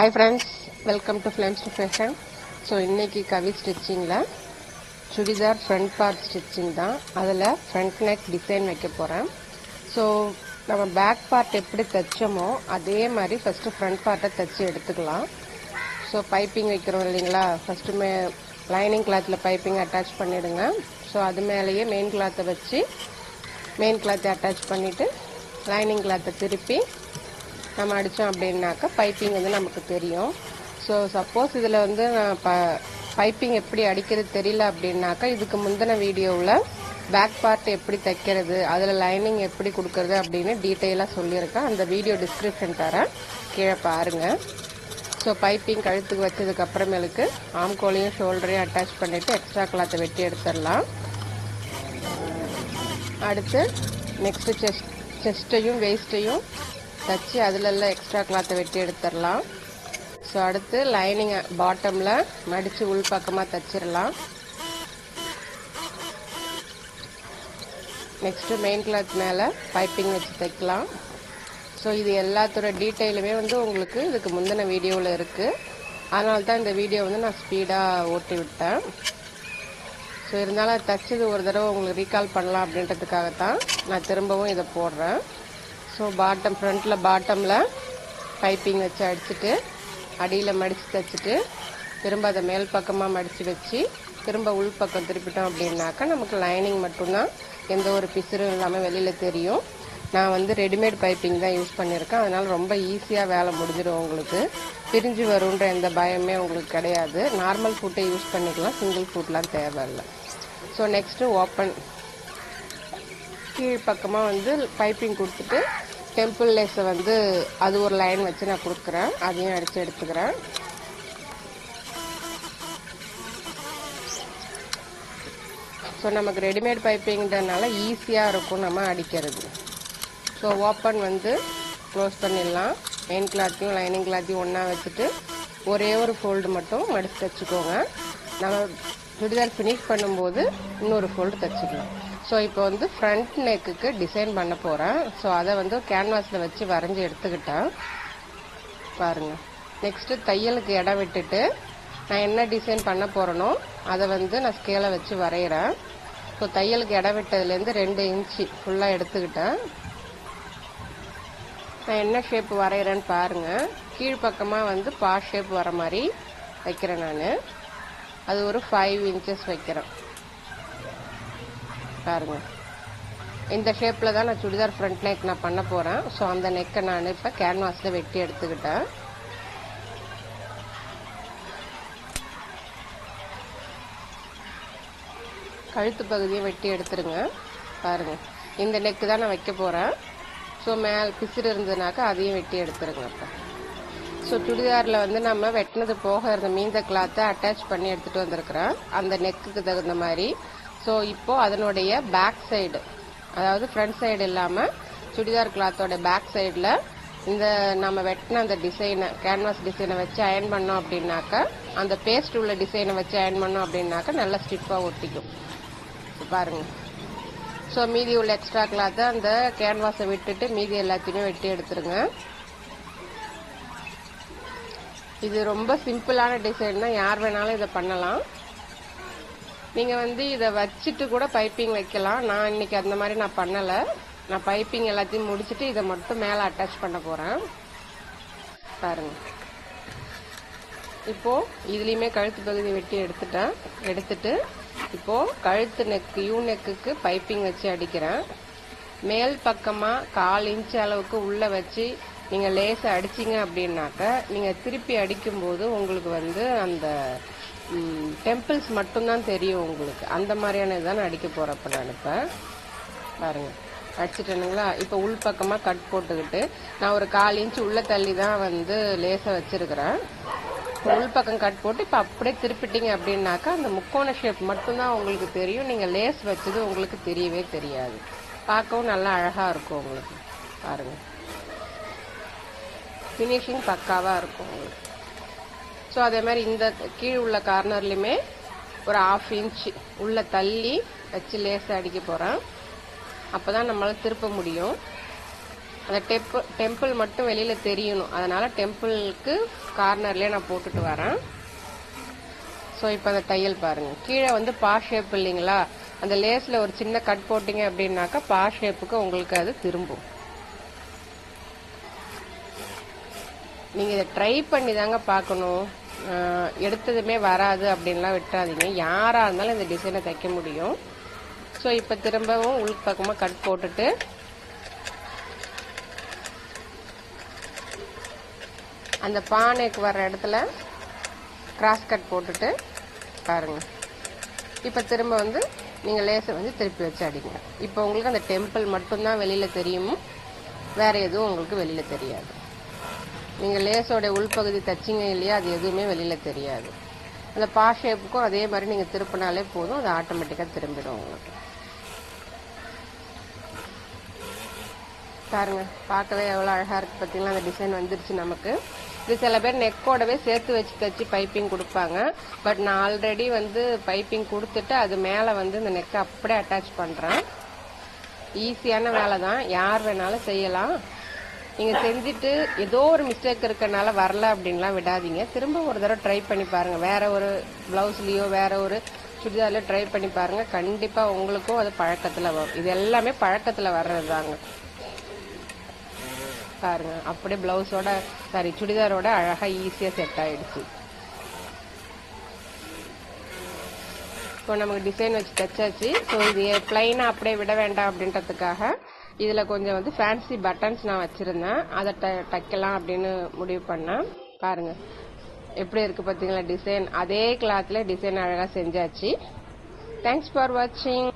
Hi friends welcome to flames to fashion so இன்றைக்கி கவி ஸ்டிச்சிங்கில் churidar front part stitching தான். அதில் ஃப்ரண்ட் நெக் டிசைன் வைக்க போகிறேன் ஸோ நம்ம பேக் பார்ட் எப்படி தைச்சோமோ அதே மாதிரி ஃபஸ்ட்டு ஃப்ரண்ட் பார்ட்டை தைச்சி எடுத்துக்கலாம். ஸோ பைப்பிங் வைக்கிறோம் இல்லைங்களா? ஃபஸ்ட்டு மே லைனிங் கிளாத்தில் பைப்பிங் அட்டாச் பண்ணிவிடுங்க ஸோ அது மேலேயே மெயின் கிளாத்தை வச்சு மெயின் கிளாத்தை அட்டாச் பண்ணிவிட்டு லைனிங் கிளாத்தை திருப்பி நம்ம அடித்தோம் அப்படின்னாக்கா பைப்பிங் வந்து நமக்கு தெரியும். ஸோ சப்போஸ் இதில் வந்து நான் ப பைப்பிங் எப்படி அடிக்கிறது தெரியல அப்படின்னாக்கா இதுக்கு முந்தின வீடியோவில் பேக் பார்ட் எப்படி தைக்கிறது அதில் லைனிங் எப்படி கொடுக்கறது அப்படின்னு டீட்டெயிலாக சொல்லியிருக்கேன். அந்த வீடியோ டிஸ்கிரிப்ஷன் தரேன். கீழே பாருங்கள் ஸோ பைப்பிங் கழுத்துக்கு வச்சதுக்கு அப்புறமேலுக்கு ஆம்கோலையும் ஷோல்டரையும் அட்டாச் பண்ணிவிட்டு எக்ஸ்ட்ரா கிளாத்தை வெட்டி எடுத்துடலாம். அடுத்து நெக்ஸ்ட்டு செஸ்ட் செஸ்ட்டையும் வேஸ்ட்டையும் தச்சு அதிலெல்லாம் எக்ஸ்ட்ரா கிளாத்தை வெட்டி எடுத்துடலாம். ஸோ அடுத்து லைனிங் பாட்டமில் மடித்து உள் பக்கமாக தச்சிடலாம். நெக்ஸ்ட்டு மெயின் கிளாத் மேலே பைப்பிங் வச்சு தைக்கலாம். ஸோ இது எல்லாத்தோட டீட்டெயிலுமே வந்து உங்களுக்கு இதுக்கு முந்தின வீடியோவில் இருக்குது அதனால தான் இந்த வீடியோ வந்து நான் ஸ்பீடாக ஓட்டி விட்டேன். ஸோ இருந்தாலும் அது தச்சது ஒரு தடவை உங்களுக்கு ரீகால் பண்ணலாம் அப்படின்றதுக்காக தான் நான் திரும்பவும் இதை போடுறேன். ஸோ பாட்டம் ஃப்ரண்ட்டில் பாட்டமில் பைப்பிங் வச்சு அடிச்சுட்டு அடியில் மடித்து தைச்சிட்டு திரும்ப அதை மேல் பக்கமாக மடித்து வச்சு திரும்ப உள் பக்கம் திருப்பிட்டோம் அப்படின்னாக்கா நமக்கு லைனிங் மட்டும்தான். எந்த ஒரு பிசுறும் இல்லாமல் வெளியில் தெரியும். நான் வந்து ரெடிமேட் பைப்பிங் தான் யூஸ் பண்ணியிருக்கேன். அதனால் ரொம்ப ஈஸியாக வேலை முடிஞ்சிடும் உங்களுக்கு. பிரிஞ்சு வருன்ற எந்த பயமே உங்களுக்கு கிடையாது. நார்மல் ஃபுட்டை யூஸ் பண்ணிக்கலாம். சிங்கிள் ஃபுட்லாம் தேவையில்லை. ஸோ நெக்ஸ்ட்டு ஓப்பன் கீழ் பக்கமாக வந்து பைப்பிங் கொடுத்துட்டு டெம்பிள் லேஸை வந்து அது ஒரு லைன் வச்சு நான் கொடுக்குறேன். அதையும் அடித்து எடுத்துக்கிறேன். ஸோ நமக்கு ரெடிமேட் பைப்பிங்கிறதுனால ஈஸியாக இருக்கும் நம்ம அடிக்கிறது. ஸோ ஓப்பன் வந்து க்ளோஸ் பண்ணிடலாம். மெயின் கிளாத்தையும் லைனிங் கிளாத்தையும் ஒன்றா வச்சுட்டு ஒரே ஒரு ஃபோல்டு மட்டும் மடித்து தைச்சிக்கோங்க. நம்ம சுடிதார் ஃபினிஷ் பண்ணும்போது இன்னொரு ஃபோல்டு தைச்சிக்கலாம். ஸோ இப்போ வந்து ஃப்ரண்ட் நெக்குக்கு டிசைன் பண்ண போகிறேன் ஸோ அதை வந்து கேன்வாஸில் வச்சு வரைஞ்சி எடுத்துக்கிட்டேன். பாருங்கள் நெக்ஸ்ட்டு தையலுக்கு இடம் விட்டுட்டு நான் என்ன டிசைன் பண்ண போகிறேனோ அதை வந்து நான் ஸ்கேலை வச்சு வரைகிறேன் ஸோ தையலுக்கு இடம் விட்டதுலேருந்து ரெண்டு இன்ச்சு ஃபுல்லாக எடுத்துக்கிட்டேன். நான் என்ன ஷேப் வரைகிறேன்னு பாருங்கள் கீழ்ப்பக்கமாக வந்து பா ஷேப் வர மாதிரி வைக்கிறேன் நான். அது ஒரு ஃபைவ் இன்ச்சஸ் வைக்கிறேன். பாருங்க இந்த ஷேப்பில் தான் நான் சுடிதார் ஃப்ரண்ட் நெக் நான் பண்ண போகிறேன் ஸோ அந்த நெக்கை நான் இப்போ கேன்வாஸில் வெட்டி எடுத்துக்கிட்டேன். கழுத்து பகுதியை வெட்டி எடுத்துருங்க. பாருங்க. இந்த நெக்கு தான் நான் வைக்க போகிறேன் ஸோ மேல் பிசிறு இருந்ததுனாக்கா அதையும் வெட்டி எடுத்துருங்க இப்போ. ஸோ சுடிதாரில் வந்து நம்ம வெட்டினது போக இருந்த மீந்த கிளாத்தை அட்டாச் பண்ணி எடுத்துகிட்டு வந்திருக்கிறேன். அந்த நெக்குக்கு தகுந்த மாதிரி ஸோ இப்போ அதனுடைய பேக் சைடு அதாவது ஃப்ரண்ட் சைடு இல்லாமல் சுடிதார் கிளாத்தோட பேக் சைடில் இந்த நம்ம வெட்டின அந்த டிசைனை கேன்வாஸ் டிசைனை வச்சு அயன் பண்ணோம் அப்படின்னாக்கா அந்த பேஸ்ட் உள்ள டிசைனை வச்சு அயன் பண்ணோம் அப்படின்னாக்கா நல்லா ஸ்டிஃபாக ஒட்டிக்கும். பாருங்க. ஸோ மீதி உள்ள எக்ஸ்ட்ரா கிளாத்தை அந்த கேன்வாஸை விட்டுட்டு மீதி எல்லாத்தையுமே வெட்டி எடுத்துருங்க. இது ரொம்ப சிம்பிளான டிசைன் தான் யார் வேணாலும் இதை பண்ணலாம். நீங்கள் வந்து இதை வச்சுட்டு கூட பைப்பிங் வைக்கலாம். நான் இன்னைக்கு அந்த மாதிரி நான் பண்ணலை. நான் பைப்பிங் எல்லாத்தையும் முடிச்சுட்டு இதை மட்டும் மேலே அட்டாச் பண்ண போகிறேன் பாருங்க. இப்போது இதுலேயுமே கழுத்து பகுதி வெட்டி எடுத்துட்டேன். எடுத்துட்டு இப்போது கழுத்து நெக்கு யூ நெக்குக்கு பைப்பிங் வச்சு அடிக்கிறேன். மேல் பக்கமாக கால் இன்ச் அளவுக்கு உள்ளே வச்சு நீங்கள் லேசை அடிச்சிங்க அப்படின்னாக்க நீங்கள் திருப்பி அடிக்கும்போது உங்களுக்கு வந்து அந்த டெம்பிள்ஸ் மட்டும்தான் தெரியும் உங்களுக்கு. அந்த மாதிரியான இதுதான் அடிக்க போகிறப்ப நான் இப்போ. பாருங்கள் அடிச்சிட்டேனுங்களா? இப்போ உள் பக்கமாக கட் போட்டுக்கிட்டு நான் ஒரு கால் இன்ச் உள்ளே தள்ளி தான் வந்து லேசை வச்சுருக்கிறேன். உள் பக்கம் கட் போட்டு இப்போ அப்படியே திருப்பிட்டீங்க அப்படின்னாக்கா அந்த முக்கோண ஷேப் மட்டும்தான் உங்களுக்கு தெரியும். நீங்கள் லேஸ் வச்சது உங்களுக்கு தெரியவே தெரியாது. பார்க்கவும் நல்லா அழகாக இருக்கும் உங்களுக்கு. பாருங்கள் ஃபினிஷிங் பக்காவாக இருக்கும் உங்களுக்கு. ஸோ அதே மாதிரி இந்த கீழ் உள்ள கார்னர்லையுமே ஒரு ஆஃப் இன்ச் உள்ள தள்ளி வச்சு லேஸை அடிக்க போகிறேன் அப்போ தான் நம்மளால் திருப்ப முடியும். அந்த டெம்பிள் டெம்பிள் மட்டும் வெளியில் தெரியணும். அதனால் டெம்பிளுக்கு கார்னர்லேயே நான் போட்டுட்டு வரேன். ஸோ இப்போ அந்த தையல் பாருங்கள் கீழே வந்து பா ஷேப் இல்லைங்களா? அந்த லேஸில் ஒரு சின்ன கட் போட்டிங்க அப்படின்னாக்கா பா ஷேப்புக்கு உங்களுக்கு அது திரும்பும். நீங்கள் இதை ட்ரை பண்ணி தாங்க பார்க்கணும். எடுத்ததுமே வராது அப்படின்லாம் விட்டுறாதீங்க. யாராக இருந்தாலும் இந்த டிசைனை தைக்க முடியும். ஸோ இப்போ திரும்பவும் உள் பக்கமாக கட் போட்டுட்டு அந்த பானைக்கு வர்ற இடத்துல கிராஸ் கட் போட்டுட்டு பாருங்க. இப்போ திரும்ப வந்து நீங்கள் லேசை வந்து திருப்பி வச்சு அடிங்க. இப்போ உங்களுக்கு அந்த டெம்பிள் மட்டும்தான் வெளியில் தெரியும். வேறு எதுவும் உங்களுக்கு வெளியில் தெரியாது. நீங்கள் லேஸோட உள்பகுதி தச்சிங்க இல்லையா அது எதுவுமே வெளியில் தெரியாது. அந்த பா ஷேப்புக்கும் அதே மாதிரி நீங்கள் திருப்பினாலே போதும் அது ஆட்டோமேட்டிக்காக திரும்பிடும் உங்களுக்கு. பாருங்க பார்க்கவே எவ்வளோ அழகாக இருக்குது பார்த்தீங்களா அந்த டிசைன் வந்துருச்சு நமக்கு. இது சில பேர் நெக்கோடவே சேர்த்து வச்சு தச்சு பைப்பிங் கொடுப்பாங்க. பட் நான் ஆல்ரெடி வந்து பைப்பிங் கொடுத்துட்டு அது மேலே வந்து இந்த நெக்கை அப்படியே அட்டாச் பண்ணுறேன் ஈஸியான வேலை தான் யார் வேணாலும் செய்யலாம். நீங்க செஞ்சுட்டு ஏதோ ஒரு மிஸ்டேக் இருக்கனால வரல அப்படின்லாம் விடாதீங்க. திரும்ப ஒரு தடவை ட்ரை பண்ணி பாருங்க. வேற ஒரு பிளவுஸ்லயோ வேற ஒரு சுடிதார்லயோ ட்ரை பண்ணி பாருங்க. கண்டிப்பா உங்களுக்கும் அது பழக்கத்துல வரும். இது எல்லாமே பழக்கத்துல வர்றது தாங்க பாருங்க அப்படியே பிளவுஸோட சாரி சுடிதாரோட அழகா ஈஸியா செட் ஆயிடுச்சு. இப்போ நமக்கு டிசைன் வச்சு தைச்சாச்சு. ஸோ இது பிளைனாக அப்படியே விட வேண்டாம் அப்படின்றதுக்காக இதில் கொஞ்சம் வந்து ஃபேன்சி பட்டன்ஸ் நான் வச்சுருந்தேன். அதை ட தைக்கலாம் அப்படின்னு முடிவு பண்ணேன். பாருங்க. எப்படி இருக்குது பார்த்தீங்களா டிசைன் அதே கிளாத்தில் டிசைன் அழகாக செஞ்சாச்சு. தேங்க்ஸ் ஃபார் வாட்சிங்